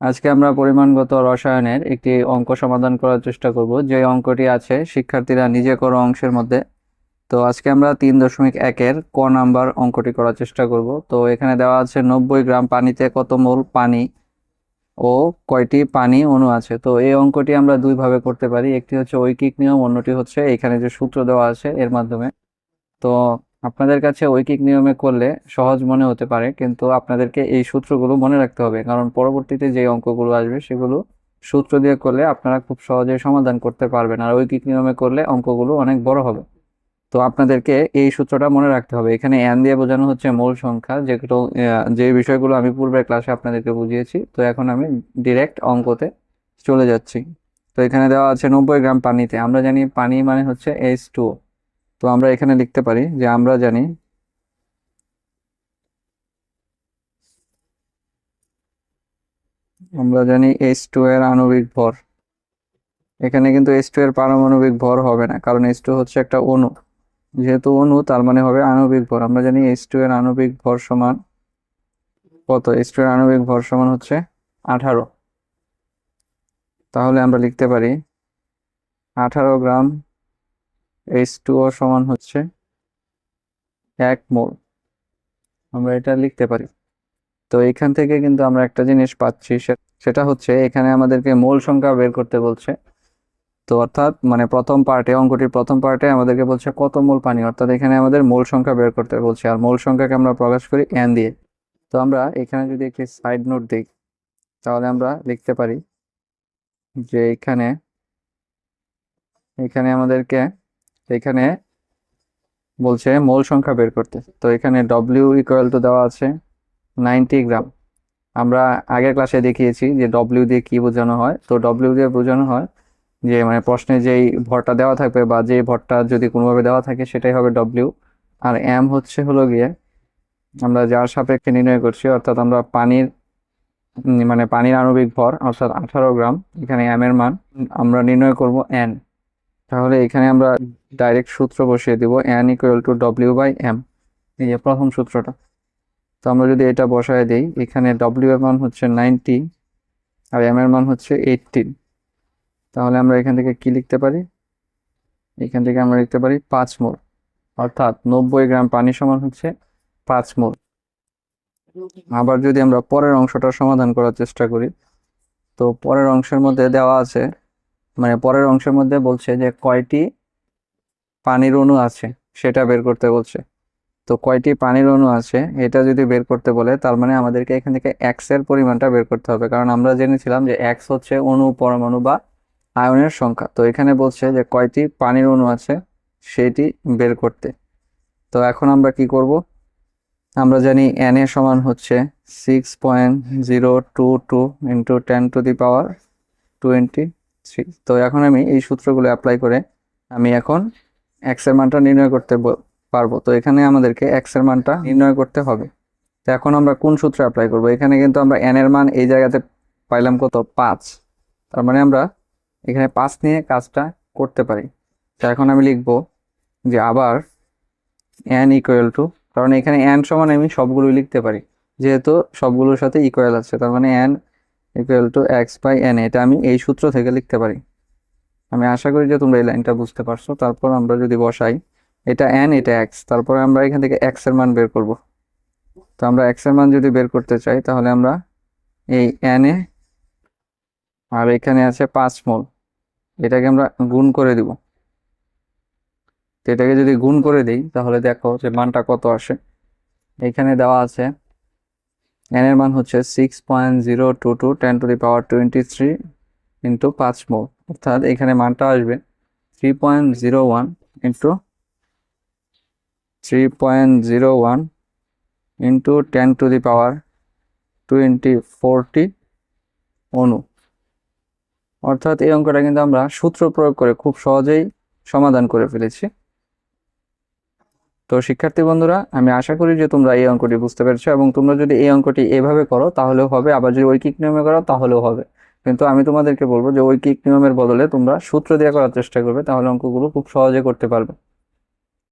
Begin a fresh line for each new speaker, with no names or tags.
আজকে আমরা পরিমাণগত রসায়নের একটি অঙ্ক সমাধান করার চেষ্টা করব। যে অঙ্কটি আছে, শিক্ষার্থীরা নিজে করো অংশের মধ্যে। তো আজকে আমরা তিন দশমিক একের ক নাম্বার অঙ্কটি করার চেষ্টা করব। তো এখানে দেওয়া আছে নব্বই গ্রাম পানিতে কত মোল পানি ও কয়টি পানি অণু আছে। তো এই অঙ্কটি আমরা দুইভাবে করতে পারি। একটি হচ্ছে ঐকিক নিয়ম, অন্যটি হচ্ছে এখানে যে সূত্র দেওয়া আছে এর মাধ্যমে। তো আপনাদের কাছে ঐকিক নিয়মে করলে সহজ মনে হতে পারে, কিন্তু আপনাদেরকে এই সূত্রগুলো মনে রাখতে হবে। কারণ পরবর্তীতে যে অঙ্কগুলো আসবে, সেগুলো সূত্র দিয়ে করলে আপনারা খুব সহজে সমাধান করতে পারবেন। আর ঐকিক নিয়মে করলে অঙ্কগুলো অনেক বড় হবে। তো আপনাদেরকে এই সূত্রটা মনে রাখতে হবে। এখানে এন দিয়ে বোঝানো হচ্ছে মূল সংখ্যা, যেগুলো যে বিষয়গুলো আমি পূর্বের ক্লাসে আপনাদেরকে বুঝিয়েছি। তো এখন আমি ডিরেক্ট অঙ্কতে চলে যাচ্ছি। তো এখানে দেওয়া আছে নব্বই গ্রাম পানিতে। আমরা জানি পানি মানে হচ্ছে এইচ টু তো আমরা এখানে লিখতে পারি যে আমরা জানি আমরা জানি এইচ টু এর আণবিক ভর। এখানে কিন্তু এইচ টু এর পারমাণবিক ভর হবে না, কারণ এইচ টু হচ্ছে একটা অণু। যেহেতু অণু, তার মানে হবে আণবিক ভর। আমরা জানি এইচ টু এর আণবিক ভর সমান কত? এইচ টু এর আণবিক ভর সমান হচ্ছে আঠারো। তাহলে আমরা লিখতে পারি আঠারো গ্রাম এইচ টু ও সমান হচ্ছে এক মোল। আমরা এটা লিখতে পারি। তো এখান থেকে কিন্তু আমরা একটা জিনিস পাচ্ছি সেটা হচ্ছে এখানে আমাদেরকে মোল সংখ্যা বের করতে বলছে। তো অর্থাৎ মানে প্রথম পার্টে, অঙ্কটির প্রথম পার্টে আমাদেরকে বলছে কত মোল পানি, অর্থাৎ এখানে আমাদের মোল সংখ্যা বের করতে বলছে। আর মোল সংখ্যাকে আমরা প্রকাশ করি এন দিয়ে। তো আমরা এখানে যদি একটি সাইড নোট দিই, তাহলে আমরা লিখতে পারি যে এখানে এখানে আমাদেরকে এখানে বলছে মোল সংখ্যা বের করতে। তো এখানে ডব্লিউ ইকুয়াল টু দেওয়া আছে নাইনটি গ্রাম আমরা আগের ক্লাসে দেখিয়েছি যে ডব্লিউ দিয়ে কি বোঝানো হয়। তো ডব্লিউ দিয়ে বোঝানো হয় যে মানে প্রশ্নে যেই ভরটা দেওয়া থাকবে বা যে ভরটা যদি কোনোভাবে দেওয়া থাকে সেটাই হবে ডব্লিউ আর এম হচ্ছে হলো গিয়ে আমরা যার সাপেক্ষে নির্ণয় করছি, অর্থাৎ আমরা পানির মানে পানির আণবিক ভর, অর্থাৎ আঠারো গ্রাম এখানে এম এর মান আমরা নির্ণয় করব এন তাহলে এখানে আমরা ডাইরেক্ট সূত্র বসিয়ে দিব N equal to W by M এই যে প্রথম সূত্রটা। তো আমরা যদি এটা বসায় দিই, এখানে ডব্লিউ এর মান হচ্ছে নাইনটি আর এম এর মান হচ্ছে এইটটিন তাহলে আমরা এখান থেকে কি লিখতে পারি? এখান থেকে আমরা লিখতে পারি পাঁচ মোল। অর্থাৎ নব্বই গ্রাম পানি সমান হচ্ছে পাঁচ মোল। আবার যদি আমরা পরের অংশটা সমাধান করার চেষ্টা করি, তো পরের অংশের মধ্যে দেওয়া আছে মানে পরের অংশের মধ্যে বলছে যে কয়টি পানির অণু আছে, সেটা বের করতে বলছে। তো কয়টি পানির অণু আছে, এটা যদি বের করতে বলে, তার মানে আমাদেরকে এখান থেকে এক্সের পরিমাণটা বের করতে হবে। কারণ আমরা জেনেছিলাম যে এক্স হচ্ছে অণু, পরমাণু বা আয়নের সংখ্যা। তো এখানে বলছে যে কয়টি পানির অণু আছে, সেটি বের করতে। তো এখন আমরা কি করব? আমরা জানি এন এ সমান হচ্ছে six point zero two two into ten to the power twenty three তো এখন আমি এই সূত্রগুলো অ্যাপ্লাই করে আমি এখন এক্সের মানটা নির্ণয় করতে পারব। তো এখানে আমাদেরকে এক্সের মানটা নির্ণয় করতে হবে। তো এখন আমরা কোন সূত্র অ্যাপ্লাই করব? এখানে কিন্তু আমরা এন এর মান এই জায়গাতে পাইলাম কত? পাঁচ। তার মানে আমরা এখানে পাঁচ নিয়ে কাজটা করতে পারি। তো এখন আমি লিখব যে আবার এন ইকুয়াল টু কারণ এখানে এন সমান আমি সবগুলোই লিখতে পারি। যেহেতু সবগুলোর সাথে ইকুয়াল আছে, তার মানে N equal to X by N এটা আমি এই সূত্র থেকে লিখতে পারি। আমি আশা করি যে তোমরা এই লাইনটা বুঝতে পারছ। তারপর আমরা যদি বসাই, এটা এন এটা এক্স তারপরে আমরা এখান থেকে এক্সের মান বের করব। তো আমরা এক্সের মান যদি বের করতে চাই, তাহলে আমরা এই এন এ, আর এখানে আছে পাঁচ মোল। এটাকে আমরা গুণ করে দিব। তো এটাকে যদি গুণ করে দিই, তাহলে দেখো যে মানটা কত আসে। এখানে দেওয়া আছে এন এর মান হচ্ছে six point zero two two ten to the power twenty three into পাঁচ মোল অর্থাৎ এখানে মানটা আসবে three point zero one into three point zero one into ten to the power twenty forty অণু অর্থাৎ এই অঙ্কটা কিন্তু আমরা সূত্র প্রয়োগ করে খুব সহজেই সমাধান করে ফেলেছি। তো শিক্ষার্থী বন্ধুরা, আমি আশা করি যে তোমরা এই অঙ্কটি বুঝতে পেরেছ এবং তোমরা যদি এই অঙ্কটি এভাবে করো, তাহলেও হবে। আবার যদি ঐকিক নিয়মে করো, তাহলেও হবে। কিন্তু আমি তোমাদেরকে বলব যে ঐকিক নিয়মের বদলে তোমরা সূত্র দিয়ে করার চেষ্টা করবে, তাহলে অঙ্কগুলো খুব সহজে করতে পারবে।